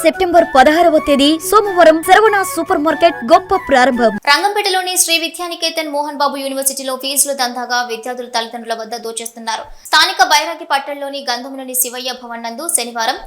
September పదహారవ తేదీ సోమవారం శరవణ సూపర్ మార్కెట్ గొప్ప ప్రారంభం. రంగంపేటలోని శ్రీ విద్యానికేతన్ మోహన్ బాబు యూనివర్సిటీలో ఫీజులు దందాగా విద్యార్థుల తల్లిదండ్రుల వద్ద దోచేస్తున్నారు. స్థానిక బైరాగి పట్టణంలోని గంధంలోని శివయ్య భవన్ నందు శనివారం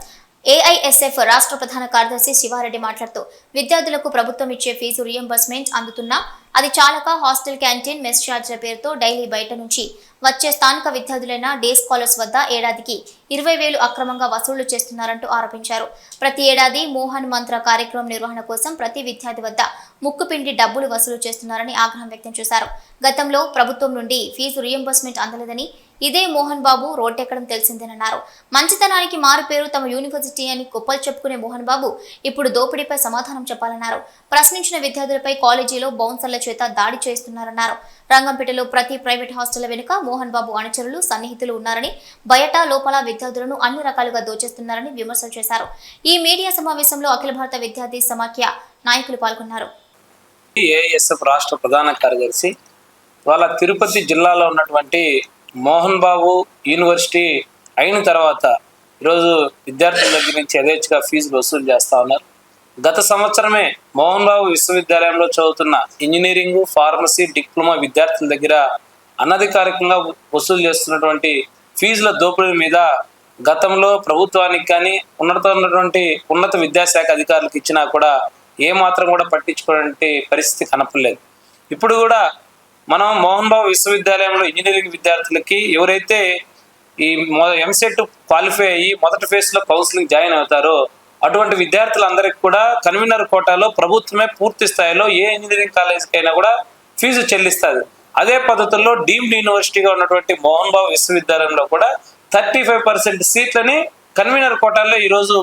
ఏఐఎస్ఎఫ్ రాష్ట్ర ప్రధాన కార్యదర్శి శివారెడ్డి మాట్లాడుతూ విద్యార్థులకు ప్రభుత్వం ఇచ్చే ఫీజు రియంబర్స్మెంట్ అందుతున్నా అది చాలక హాస్టల్ క్యాంటీన్ మెస్ ఛార్జీల పేరుతో డైలీ బయట నుంచి వచ్చే స్థానిక విద్యార్థులైన డే స్కాలర్స్ వద్ద ఏడాదికి ఇరవై వేలు అక్రమంగా వసూళ్ళు చేస్తున్నారంటూ ఆరోపించారు. ప్రతి ఏడాది మోహన్ మంత్ర కార్యక్రమం నిర్వహణ కోసం ప్రతి విద్యార్థి వద్ద ముక్కుపిండి డబ్బులు వసూలు చేస్తున్నారని ఆగ్రహం వ్యక్తం చేశారు. గతంలో ప్రభుత్వం నుండి ఫీజు రియంబర్స్మెంట్ అందలేదని ఇదే మోహన్ బాబు రోడ్డెక్కడం తెలిసిందేనన్నారు. మంచితనానికి మారు పేరు తమ యూనివర్సిటీ అని గొప్పలు చెప్పుకునే మోహన్ బాబు ఇప్పుడు దోపిడీపై సమాధానం చెప్పాలన్నారు. ప్రశ్నించిన విద్యార్థులపై కాలేజీలో బౌన్సర్ల చేత దాడి చేస్తున్నారన్నారు. రంగంపేటలో ప్రతి ప్రైవేట్ హాస్టల్ వెనుక మోహన్ బాబు అనుచరులు సన్నిహితులు ఉన్నారని బయట లోపల విద్యార్థులను అన్ని రకాలుగా దోచేస్తున్నారని విమర్శలు చేశారు. ఈ మీడియా సమావేశంలో అఖిల భారత విద్యార్థి సమాఖ్య నాయకులు పాల్గొన్నారు. ఏఎస్ఎఫ్ రాష్ట్ర ప్రధాన కార్యదర్శి వాళ్ళ తిరుపతి జిల్లాలో ఉన్నటువంటి మోహన్ బాబు యూనివర్సిటీ అయిన తర్వాత ఈరోజు విద్యార్థుల దగ్గర నుంచి యథేచ్ఛగా ఫీజులు వసూలు చేస్తూ ఉన్నారు. గత సంవత్సరమే మోహన్ బాబు విశ్వవిద్యాలయంలో చదువుతున్న ఇంజనీరింగ్ ఫార్మసీ డిప్లొమా విద్యార్థుల దగ్గర అనధికారికంగా వసూలు చేస్తున్నటువంటి ఫీజుల దోపిడీ మీద గతంలో ప్రభుత్వానికి కానీ ఉన్నత ఉన్నటువంటి ఉన్నత విద్యాశాఖ అధికారులకు ఇచ్చినా కూడా ఏమాత్రం కూడా పట్టించుకునే పరిస్థితి కనపడలేదు. ఇప్పుడు కూడా మనం మోహన్ బాబు విశ్వవిద్యాలయంలో ఇంజనీరింగ్ విద్యార్థులకి ఎవరైతే ఈ ఎంసెట్ క్వాలిఫై అయ్యి మొదటి ఫేజ్లో కౌన్సిలింగ్ జాయిన్ అవుతారో అటువంటి విద్యార్థులందరికీ కూడా కన్వీనర్ కోటాలో ప్రభుత్వమే పూర్తి స్థాయిలో ఏ ఇంజనీరింగ్ కాలేజీకి అయినా కూడా ఫీజు చెల్లిస్తుంది. అదే పద్ధతుల్లో డీమ్డ్ యూనివర్సిటీగా ఉన్నటువంటి మోహన్ బాబు విశ్వవిద్యాలయంలో కూడా థర్టీ ఫైవ్ పర్సెంట్ సీట్లని కన్వీనర్ కోటాల్లో ఈరోజు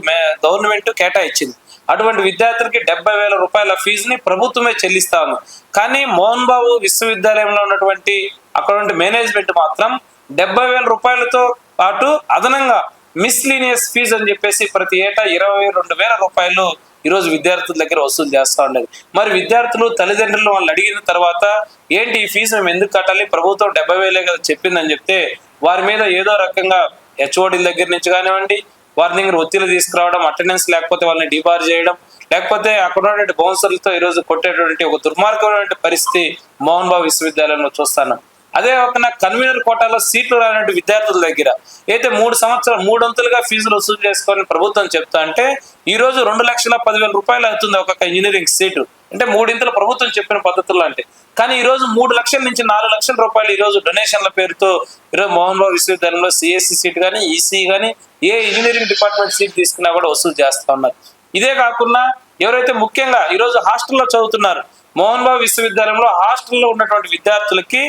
గవర్నమెంట్ కేటాయించింది. అటువంటి విద్యార్థులకి డెబ్బై వేల రూపాయల ఫీజుని ప్రభుత్వమే చెల్లిస్తా ఉంది కానీ మోహన్ బాబు విశ్వవిద్యాలయంలో ఉన్నటువంటి అక్కడ మేనేజ్మెంట్ మాత్రం డెబ్బై వేల రూపాయలతో పాటు అదనంగా మిస్లీనియస్ ఫీజు అని చెప్పేసి ప్రతి ఏటా ఇరవై రెండు వేల రూపాయలు ఈరోజు విద్యార్థుల దగ్గర వసూలు చేస్తూ ఉండేది మరి విద్యార్థులు తల్లిదండ్రులు వాళ్ళు అడిగిన తర్వాత ఏంటి ఈ ఫీజు మేము ఎందుకు కట్టాలి? ప్రభుత్వం డెబ్బై వేలే కదా చెప్పిందని చెప్తే వారి మీద ఏదో రకంగా హెచ్ఓడిల దగ్గర నుంచి కానివ్వండి వారి దగ్గర ఒత్తిడి తీసుకురావడం అటెండెన్స్ లేకపోతే వాళ్ళని డిబార్ చేయడం లేకపోతే అక్కడ ఉన్నటువంటి బౌన్సర్లతో ఈరోజు కొట్టేటువంటి ఒక దుర్మార్గమైనటువంటి పరిస్థితి మోహన్ బాబు విశ్వవిద్యాలయంలో చూస్తాను. అదే ఒక కన్వీనర్ కోటాలో సీట్లు రానటువంటి విద్యార్థుల దగ్గర అయితే మూడు సంవత్సరాలు మూడొంతులుగా ఫీజులు వసూలు చేసుకొని ప్రభుత్వం చెప్తా అంటే ఈ రోజు రెండు లక్షల పదివేల రూపాయలు అవుతుంది ఒక్కొక్క ఇంజనీరింగ్ సీటు అంటే మూడింతలు ప్రభుత్వం చెప్పిన పద్ధతులు అంటే. కానీ ఈ రోజు మూడు లక్షల నుంచి నాలుగు లక్షల రూపాయలు ఈ రోజు డొనేషన్ల పేరుతో ఈరోజు మోహన్ బాబు విశ్వవిద్యాలయంలో సిఎస్సి సీట్ కానీ ఈసీ కానీ ఏ ఇంజనీరింగ్ డిపార్ట్మెంట్ సీట్ తీసుకున్నా కూడా వసూలు చేస్తా ఉన్నారు. ఇదే కాకుండా ఎవరైతే ముఖ్యంగా ఈరోజు హాస్టల్లో చదువుతున్నారు మోహన్ బాబు విశ్వవిద్యాలయంలో హాస్టల్లో ఉన్నటువంటి విద్యార్థులకి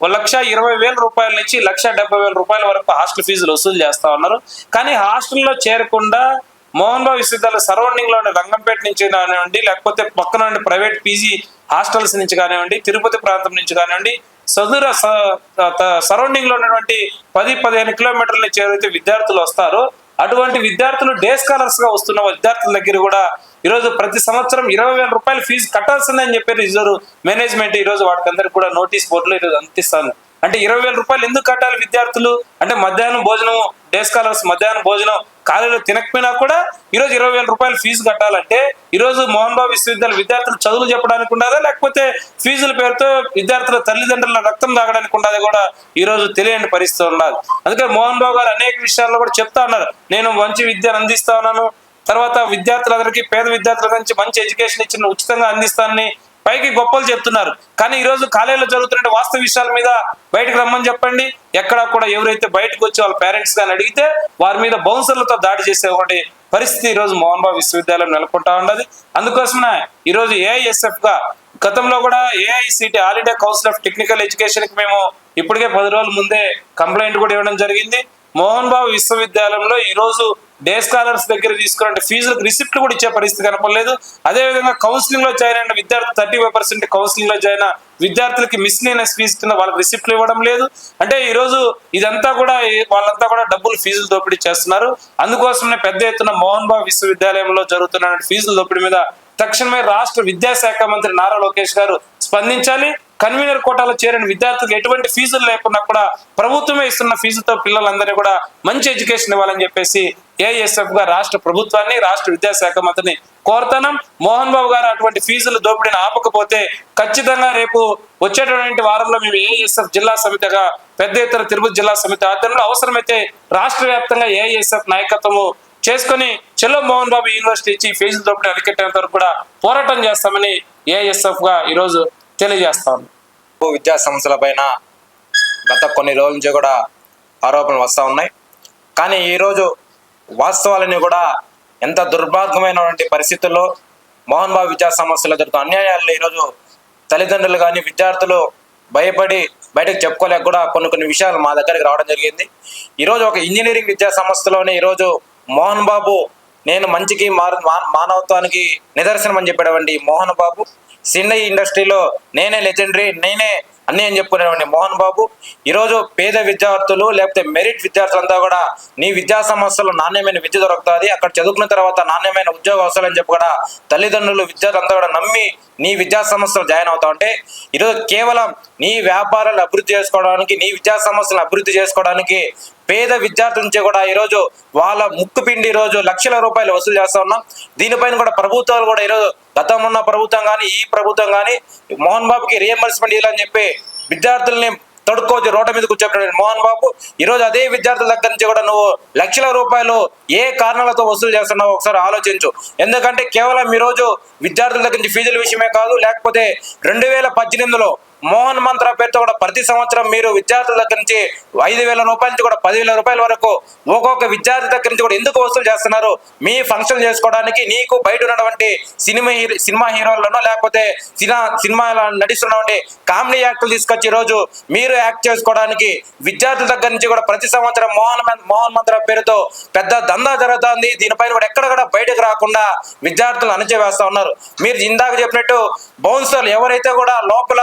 ఒక లక్ష ఇరవై వేల రూపాయల నుంచి లక్ష డెబ్బై వేల రూపాయల వరకు హాస్టల్ ఫీజులు వసూలు చేస్తా ఉన్నారు. కానీ హాస్టల్లో చేరకుండా మోహన్ బాబు విశ్వవిద్యాలయ సరౌండింగ్లో రంగంపేట నుంచి కానివ్వండి లేకపోతే పక్కన ప్రైవేట్ పీజీ హాస్టల్స్ నుంచి కానివ్వండి తిరుపతి ప్రాంతం నుంచి కానివ్వండి సదుర సరౌండింగ్లో ఉన్నటువంటి పది పదిహేను కిలోమీటర్ల నుంచి ఏదైతే విద్యార్థులు వస్తారో. అటువంటి విద్యార్థులు డే స్కాలర్స్గా వస్తున్న విద్యార్థుల దగ్గర కూడా ఈరోజు ప్రతి సంవత్సరం ఇరవై వేల రూపాయలు ఫీజు కట్టాల్సిందని చెప్పి రిజర్వ్ మేనేజ్మెంట్ ఈ రోజు కూడా నోటీస్ బోర్డులో ఈరోజు అందిస్తాను. అంటే ఇరవై వేల రూపాయలు ఎందుకు కట్టాలి విద్యార్థులు? అంటే మధ్యాహ్నం భోజనం డే స్కాలర్స్ మధ్యాహ్నం భోజనం కాలేజీలో తినకపోయినా కూడా ఈరోజు ఇరవై వేల రూపాయలు ఫీజు కట్టాలంటే ఈరోజు మోహన్ బాబు విశ్వవిద్యాలయ విద్యార్థులు చదువులు చెప్పడానికి ఉండదా? లేకపోతే ఫీజుల పేరుతో విద్యార్థుల తల్లిదండ్రుల రక్తం తాగడానికి ఉండదు కూడా ఈ రోజు తెలియని పరిస్థితి ఉండాలి. అందుకే మోహన్ బాబు గారు అనేక విషయాల్లో కూడా చెప్తా ఉన్నారు. నేను మంచి విద్యను అందిస్తా ఉన్నాను. తర్వాత విద్యార్థులందరికీ పేద విద్యార్థుల నుంచి మంచి ఎడ్యుకేషన్ ఇచ్చిన ఉచితంగా అందిస్తానని పైకి గొప్పలు చెప్తున్నారు. కానీ ఈరోజు కాలేజీలో జరుగుతున్న వాస్తవ విషయాల మీద బయటకు రమ్మని చెప్పండి. ఎక్కడా కూడా ఎవరైతే బయటకు వచ్చి వాళ్ళ పేరెంట్స్ కానీ అడిగితే వారి మీద బౌన్సర్లతో దాడి చేసే ఒకటి పరిస్థితి ఈరోజు రోజు మోహన్ బాబు విశ్వవిద్యాలయం నెలకొంటా ఉన్నది. అందుకోసమే ఈరోజు ఏఐఎస్ఎఫ్గా గతంలో కూడా AICTE all India council of technical ఎడ్యుకేషన్కి మేము ఇప్పటికే పది రోజుల ముందే కంప్లైంట్ కూడా ఇవ్వడం జరిగింది. మోహన్ బాబు విశ్వవిద్యాలయంలో ఈరోజు డే స్కాలర్స్ దగ్గర తీసుకున్న ఫీజులకు రిసిప్ట్లు కూడా ఇచ్చే పరిస్థితి కనపడలేదు. అదే విధంగా కౌన్సిలింగ్లో జాయిన్ అయిన విద్యార్థి థర్టీ ఫైవ్ పర్సెంట్ కౌన్సిలింగ్లో జాయిన్ అయిన విద్యార్థులకి మిస్లీనియస్ ఫీజు కింద వాళ్ళకి రిసిప్ట్లు ఇవ్వడం లేదు. అంటే ఈరోజు ఇదంతా కూడా వాళ్ళంతా కూడా డబ్బులు ఫీజులు దోపిడీ చేస్తున్నారు. అందుకోసమే పెద్ద ఎత్తున మోహన్ బాబు విశ్వవిద్యాలయంలో జరుగుతున్న ఫీజుల దోపిడీ మీద తక్షణమే రాష్ట్ర విద్యాశాఖ మంత్రి నారా లోకేష్ గారు స్పందించాలి. కన్వీనర్ కోటాలో చేరిన విద్యార్థులకు ఎటువంటి ఫీజులు లేకున్నా కూడా ప్రభుత్వమే ఇస్తున్న ఫీజుతో పిల్లలందరినీ కూడా మంచి ఎడ్యుకేషన్ ఇవ్వాలని చెప్పేసి ఏఎస్ఎఫ్గా రాష్ట్ర ప్రభుత్వాన్ని రాష్ట్ర విద్యాశాఖ మంత్రిని కోరుతున్నాం. మోహన్ బాబు గారు అటువంటి ఫీజులు దోపిడీని ఆపకపోతే ఖచ్చితంగా రేపు వచ్చేటటువంటి వారంలో మేము ఏఎస్ఎఫ్ జిల్లా సమితిగా పెద్ద ఎత్తున తిరుపతి జిల్లా సమితి ఆధ్వర్యంలో అవసరమైతే రాష్ట్ర వ్యాప్తంగా ఏఎస్ఎఫ్ నాయకత్వము చేసుకొని చెల్లో మోహన్ బాబు యూనివర్సిటీ ఇచ్చి ఫీజులు దోపిడీ అరికెట్టేంత వరకు కూడా పోరాటం చేస్తామని ఏఎస్ఎఫ్గా ఈరోజు తెలియజేస్తా ఉన్నాం విద్యా సంస్థల పైన గత కొన్ని రోజుల నుంచి కూడా ఆరోపణలు వస్తూ ఉన్నాయి. కానీ ఈరోజు వాస్తవాలని కూడా ఎంత దుర్భాగ్యమైనటువంటి పరిస్థితుల్లో మోహన్ బాబు విద్యా సంస్థలు ఎదుర్కొన్న అన్యాయాలు ఈరోజు తల్లిదండ్రులు కానీ విద్యార్థులు భయపడి బయటకు చెప్పుకోలేక కూడా కొన్ని కొన్ని విషయాలు మా దగ్గరికి రావడం జరిగింది. ఈరోజు ఒక ఇంజనీరింగ్ విద్యా సంస్థలోనే ఈరోజు మోహన్ బాబు నేను మంచికి మారు- మానవత్వానికి నిదర్శనం అని చెప్పేటువంటి మోహన్ బాబు సినీ ఇండస్ట్రీలో నేనే లెజెండరీ నేనే అన్ని అని చెప్పుకునేవాడిని. మోహన్ బాబు ఈరోజు పేద విద్యార్థులు లేకపోతే మెరిట్ విద్యార్థులంతా కూడా నీ విద్యా సంస్థలో నాణ్యమైన విద్య దొరుకుతుంది అక్కడ చదువుకున్న తర్వాత నాణ్యమైన ఉద్యోగ అవసరం అని చెప్పి కూడా తల్లిదండ్రులు విద్యార్థులంతా కూడా నమ్మి నీ విద్యా సంస్థలు జాయిన్ అవుతా ఉంటే ఈరోజు కేవలం నీ వ్యాపారాలు అభివృద్ధి చేసుకోవడానికి నీ విద్యా సంస్థలను అభివృద్ధి చేసుకోవడానికి పేద విద్యార్థుల నుంచి కూడా ఈరోజు వాళ్ళ ముక్కు పిండి ఈరోజు లక్షల రూపాయలు వసూలు చేస్తా ఉన్నాం. దీనిపైన కూడా ప్రభుత్వాలు కూడా ఈరోజు గతం ఉన్న ప్రభుత్వం కానీ ఈ ప్రభుత్వం కానీ మోహన్ బాబుకి రియంబర్స్మెంట్ ఇవ్వాలని చెప్పి విద్యార్థుల్ని తడుక్కోవచ్చు రోడ్ల మీద కూర్చోబెట్టాడు మోహన్ బాబు ఈ రోజు అదే విద్యార్థుల దగ్గర నుంచి కూడా నువ్వు లక్షల రూపాయలు ఏ కారణాలతో వసూలు చేస్తున్నావు ఒకసారి ఆలోచించు. ఎందుకంటే కేవలం ఈ రోజు విద్యార్థుల దగ్గర నుంచి ఫీజుల విషయమే కాదు లేకపోతే రెండు వేల పద్దెనిమిదిలో మోహన్ మంత్ర పేరుతో కూడా ప్రతి సంవత్సరం మీరు విద్యార్థుల దగ్గర నుంచి ఐదు వేల రూపాయల నుంచి కూడా పదివేల రూపాయల వరకు ఒక్కొక్క విద్యార్థి దగ్గర నుంచి కూడా ఎందుకు వసూలు చేస్తున్నారు? మీ ఫంక్షన్ చేసుకోవడానికి నీకు బయట ఉన్నటువంటి సినిమా హీరో సినిమా హీరోలను లేకపోతే సినిమా సినిమాలో నటిస్తున్నటువంటి కామెడీ యాక్టర్లు తీసుకొచ్చి ఈరోజు రోజు మీరు యాక్ట్ చేసుకోవడానికి విద్యార్థుల దగ్గర నుంచి కూడా ప్రతి సంవత్సరం మోహన్ మం- మోహన్ మంత్ర పేరుతో పెద్ద దందా జరుగుతుంది. దీనిపైన కూడా ఎక్కడ కూడా బయటకు రాకుండా విద్యార్థులు అణచివేస్తా ఉన్నారు. మీరు ఇందాక చెప్పినట్టు బౌన్సర్లు ఎవరైతే కూడా లోపల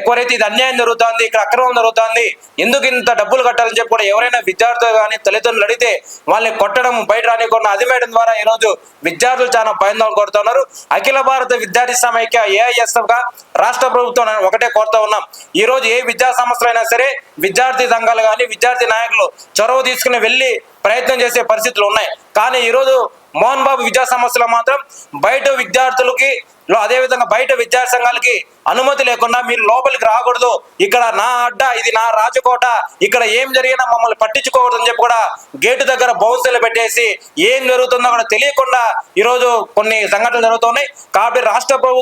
ఎక్కువైతే ఇది అన్యాయం జరుగుతుంది ఇక్కడ అక్రమం జరుగుతుంది ఎందుకు ఇంత డబ్బులు కట్టాలని చెప్పి కూడా ఎవరైనా విద్యార్థులు కానీ తల్లిదండ్రులు అడిగితే వాళ్ళని కొట్టడం బయట రానికుండా అదిమేయడం ద్వారా ఈ రోజు విద్యార్థులు చాలా భయందోళన కొడుతున్నారు. అఖిల భారత విద్యార్థి సమైక్య ఏఐఎస్ఎఫ్గా రాష్ట్ర ప్రభుత్వం ఒకటే కోరుతా ఉన్నాం. ఈ రోజు ఏ విద్యా సంస్థలైనా సరే విద్యార్థి సంఘాలు కానీ విద్యార్థి నాయకులు చొరవ తీసుకుని వెళ్ళి ప్రయత్నం చేసే పరిస్థితులు ఉన్నాయి. కానీ ఈరోజు మోహన్ బాబు విద్యా సంస్థలో మాత్రం బయట విద్యార్థులకి అదేవిధంగా అదే విధంగా బయట విద్యా సంఘాలకి అనుమతి లేకుండా మీరు లోపలికి రాకూడదు. ఇక్కడ నా అడ్డ ఇది నా రాజకోట ఇక్కడ ఏం జరిగినా మమ్మల్ని పట్టించుకోకూడదు అని చెప్పి కూడా గేటు దగ్గర బౌన్సర్లు పెట్టేసి ఏం జరుగుతుందో కూడా తెలియకుండా ఈరోజు కొన్ని సంఘటనలు జరుగుతున్నాయి. కాబట్టి రాష్ట్ర ప్రభుత్వం